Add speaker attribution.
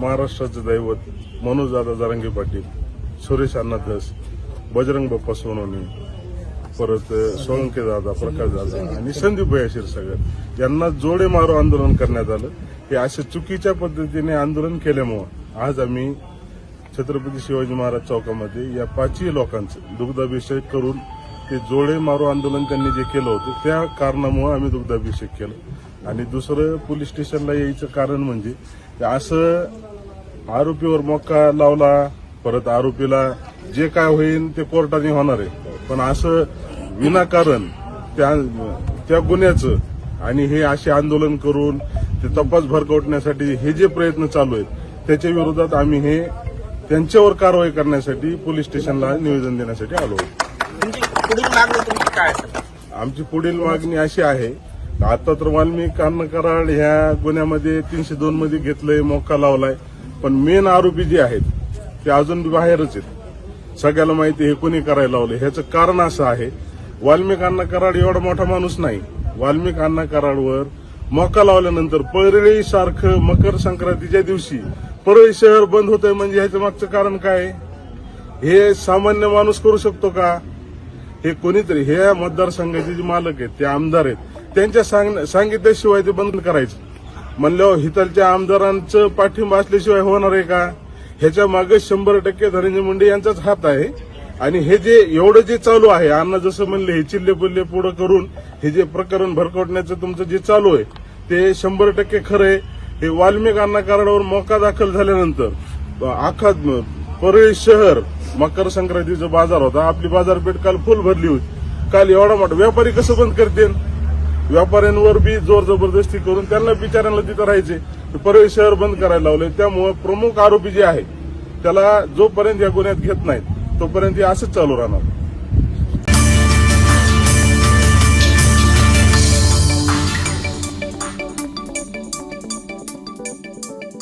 Speaker 1: महाराष्ट्राचं दैवत मनोजदादा जारंगे पाटील सुरेश अण्णा दस बजरंग बाप्पा सोनवणे परत सोळंके दादा प्रकाश दादा आणि संदीप भैया क्षीरसागर यांना जोडे मारो आंदोलन करण्यात आलं. हे अशा चुकीच्या पद्धतीने आंदोलन केल्यामुळं आज आम्ही छत्रपती शिवाजी महाराज चौकामध्ये या पाचही लोकांचं दुग्धाभिषेक करून ते जोडे मारो आंदोलन त्यांनी जे केलं होतं त्या कारणामुळे आम्ही दुग्धाभिषेक केलं. आणि दुसरं पोलीस स्टेशनला यायचं कारण म्हणजे असं आरोपीवर मोका लावला परत आरोपीला जे काय होईल ते कोर्टाने होणार आहे. पण असं विनाकारण त्या त्या गुन्ह्याचं आणि हे असे आंदोलन करून ते तपास भरकवण्यासाठी हे जे प्रयत्न चालू आहेत त्याच्या विरोधात आम्ही हे त्यांच्यावर कारवाई करण्यासाठी पोलीस स्टेशनला निवेदन देण्यासाठी आलो
Speaker 2: असेल?
Speaker 1: आमची पुढील मागणी अशी आहे आता तर वाल्मिक अन्न कराड ह्या गुन्ह्यामध्ये तीनशे दोन मध्ये घेतलंय मोका लावलाय. पण मेन आरोपी जे आहेत ते अजून बाहेरच आहेत. सगळ्याला माहिती हे कोणी करायला लावलं ह्याचं कारण असं आहे वाल्मिक अण्णा कराड एवढा मोठा माणूस नाही. वाल्मिक अण्णा कराडवर मोका लावल्यानंतर परळी सारखं मकर संक्रांतीच्या दिवशी परळी शहर बंद होतंय म्हणजे ह्याचं मागचं कारण काय? हे सामान्य माणूस करू शकतो का? हे कोणीतरी हे मतदारसंघाचे जे मालक आहेत ते आमदार आहेत. त्यांच्या सांग- सांगितल्याशिवाय ते बंद करायचं. म्हणल्यावर हितालच्या आमदारांचं पाठिंबा असल्याशिवाय होणार आहे का? ह्याच्या मागे शंभर टक्के धनंजय मुंडे यांचाच हात आहे. आणि हे जे एवढं जे चालू आहे अण्णा जसं म्हणले हे चिल्ले पुल्ले पुढं करून हे जे प्रकरण भरकवण्याचं तुमचं जे चालू आहे ते शंभर टक्के खरं आहे. हे वाल्मिक अण्णा कराडावर मोका दाखल झाल्यानंतर आखात परळी शहर मकर संक्रांतीचा बाजार होता. आपली बाजारपेठ काल फुल भरली होती. काल एवढा मोठा व्यापारी कसं बंद करतील? व्यापाऱ्यांवर बी जोर जबरदस्ती करून त्यांना बिचाऱ्यांना तिथं राहायचे. परळी शहर बंद करायला लावले. त्यामुळे प्रमुख आरोपी जे आहे त्याला जोपर्यंत या गुन्ह्यात घेत नाहीत तोपर्यंत हे असंच चालू राहणार.